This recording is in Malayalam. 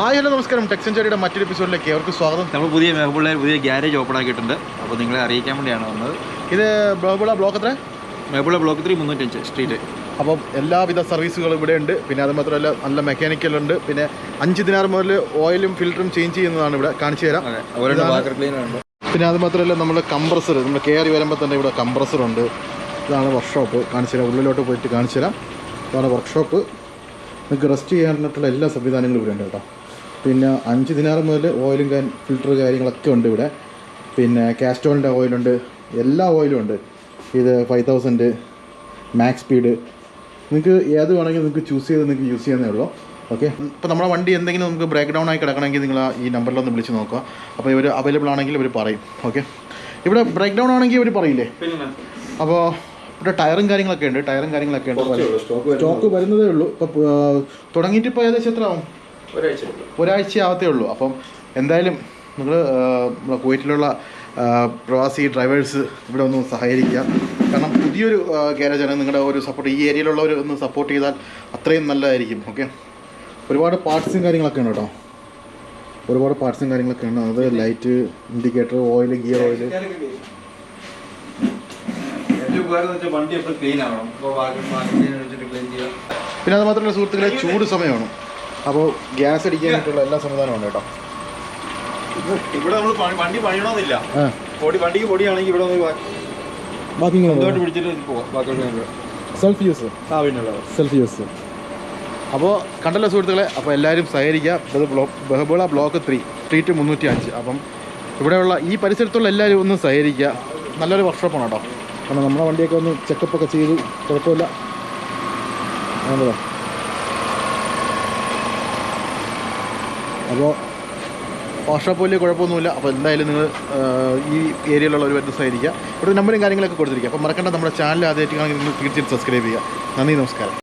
ഹായ് ഹലോ നമസ്കാരം. ടെക്സഞ്ചറിയുടെ മറ്റൊരു എപ്പിസോഡിലേക്ക് അവർക്ക് സ്വാഗതം. നമ്മൾ പുതിയ മെഹബുള്ള പുതിയ ഗ്യാരേജ് ഓപ്പൺ ആക്കിയിട്ടുണ്ട്. അപ്പോൾ നിങ്ങളെ അറിയിക്കാൻ വേണ്ടിയാണ് വന്നത്. ഇത് ബ്ലോബിള ബ്ലോക്ക് എത്ര? മെഹബുള്ള ബ്ലോക്ക് ത്രീ മുന്നൂറ്റഞ്ച് സ്ട്രീറ്റ് അപ്പം എല്ലാവിധ സർവീസുകളും ഇവിടെ ഉണ്ട്. പിന്നെ അത് മാത്രമല്ല നല്ല മെക്കാനിക്കൽ ഉണ്ട്. പിന്നെ അഞ്ച് ദിനാർ മുതൽ ഓയിലും ഫിൽറ്ററും ചേഞ്ച് ചെയ്യുന്നതാണ് ഇവിടെ കാണിച്ചു തരാം. പിന്നെ അത് മാത്രമല്ല നമ്മുടെ കംപ്രസർ നമ്മൾ കയറി വരുമ്പോൾ തന്നെ ഇവിടെ കംപ്രസർ ഉണ്ട്. ഇതാണ് വർക്ക്ഷോപ്പ് കാണിച്ചു തരാം. ഉള്ളിലോട്ട് പോയിട്ട് കാണിച്ചു തരാം. ഇതാണ് വർക്ക്ഷോപ്പ് നിങ്ങൾക്ക് റെസ്റ്റ് ചെയ്യാനായിട്ടുള്ള എല്ലാ സംവിധാനങ്ങളും ഇവിടെ ഉണ്ട് കേട്ടോ. പിന്നെ അഞ്ച് ദിനാറ് മുതൽ ഓയിലും ഫിൽറ്റർ കാര്യങ്ങളൊക്കെ ഉണ്ട് ഇവിടെ. പിന്നെ കാസ്റ്റോണിന്റെ ഓയിലുണ്ട്. എല്ലാ ഓയിലും ഉണ്ട്. ഇത് ഫൈവ് തൗസൻഡ് മാക്സ് സ്പീഡ്. നിങ്ങൾക്ക് ഏത് വേണമെങ്കിലും നിങ്ങൾക്ക് ചൂസ് ചെയ്ത് നിങ്ങൾക്ക് യൂസ് ചെയ്യാവുന്നേ ഉള്ളൂ. ഓക്കെ? ഇപ്പോൾ നമ്മുടെ വണ്ടി എന്തെങ്കിലും നമുക്ക് ബ്രേക്ക് ഡൗൺ ആയി കിടക്കണമെങ്കിൽ നിങ്ങൾ ആ ഈ നമ്പറിലൊന്ന് വിളിച്ച് നോക്കുക. അപ്പോൾ ഇവർ അവൈലബിൾ ആണെങ്കിൽ ഇവർ പറയും. ഓക്കെ? ഇവിടെ ബ്രേക്ക് ഡൗൺ ആണെങ്കിൽ ഇവർ പറയില്ലേ? അപ്പോൾ ഇവിടെ ടയറും കാര്യങ്ങളൊക്കെ ഉണ്ട്. ടയറും കാര്യങ്ങളൊക്കെ ഉണ്ട്. സ്റ്റോക്ക് സ്റ്റോക്ക് വരുന്നതേ. ഉള്ളൂ. ഇപ്പോൾ തുടങ്ങിയിട്ട് ഇപ്പോൾ ഏകദേശം എത്ര ആവും ഒരാഴ്ച ഒരാഴ്ച ആവത്തേ ഉള്ളൂ. അപ്പം എന്തായാലും നിങ്ങൾ കുവൈറ്റിലുള്ള പ്രവാസി ഡ്രൈവേഴ്സ് ഇവിടെ ഒന്ന് സഹകരിക്കുക. കാരണം പുതിയൊരു ഗ്യാരേജാണ് നിങ്ങളുടെ ഒരു സപ്പോർട്ട് ഈ ഏരിയയിലുള്ളവർ ഒന്ന് സപ്പോർട്ട് ചെയ്താൽ അത്രയും നല്ലതായിരിക്കും. ഓക്കെ ഒരുപാട് പാർട്സും കാര്യങ്ങളൊക്കെ ഉണ്ട് കേട്ടോ. ഒരുപാട് പാർട്സും കാര്യങ്ങളൊക്കെ ഉണ്ട്. അത് light indicator oil gear oil പിന്നെ അത് മാത്രമല്ല സുഹൃത്തുക്കളെ ചൂട് സമയമാണ്. അപ്പോൾ ഗ്യാസ് അടിക്കാനായിട്ടുള്ള എല്ലാ സംവിധാനവും ഉണ്ട് കേട്ടോ. ഇവിടെ നമ്മൾ വണ്ടി പണിയണമെന്നില്ല പൊടി വണ്ടിക്ക് പൊടിയാണെങ്കിൽ ഇവിടെ ബാക്കി പിടിച്ചിട്ട് പോവാം. സെൽഫ് യൂസ് ആ സെൽഫ് യൂസ് അപ്പോൾ കണ്ടല്ലോ സുഹൃത്തുക്കളെ അപ്പോൾ എല്ലാവരും സഹകരിക്കുക. ഇത് block Mahboula block three street മുന്നൂറ്റി അഞ്ച് അപ്പം ഇവിടെയുള്ള ഈ പരിസരത്തുള്ള എല്ലാവരും ഒന്ന് സഹകരിക്കുക. നല്ലൊരു വർക്ക്ഷോപ്പാണ് കേട്ടോ. കാരണം നമ്മുടെ വണ്ടിയൊക്കെ ഒന്ന് ചെക്കപ്പ് ഒക്കെ ചെയ്തു കുഴപ്പമില്ല. ആണല്ലോ അപ്പോൾ വർഷോപ്പ് വലിയ കുഴപ്പമൊന്നുമില്ല. അപ്പോൾ എന്തായാലും നിങ്ങൾ ഈ ഏരിയയിലുള്ളവർ വരുന്ന സഹകരിക്കുക ഇവിടെ നമ്പറും കാര്യങ്ങളൊക്കെ കൊടുത്തിരിക്കുക. അപ്പോൾ മറക്കേണ്ട നമ്മുടെ ചാനൽ ആദ്യമായിട്ടാണെങ്കിൽ നിങ്ങൾ തീർച്ചയായിട്ടും സബ്സ്ക്രൈബ് ചെയ്യുക. നന്ദി നമസ്കാരം.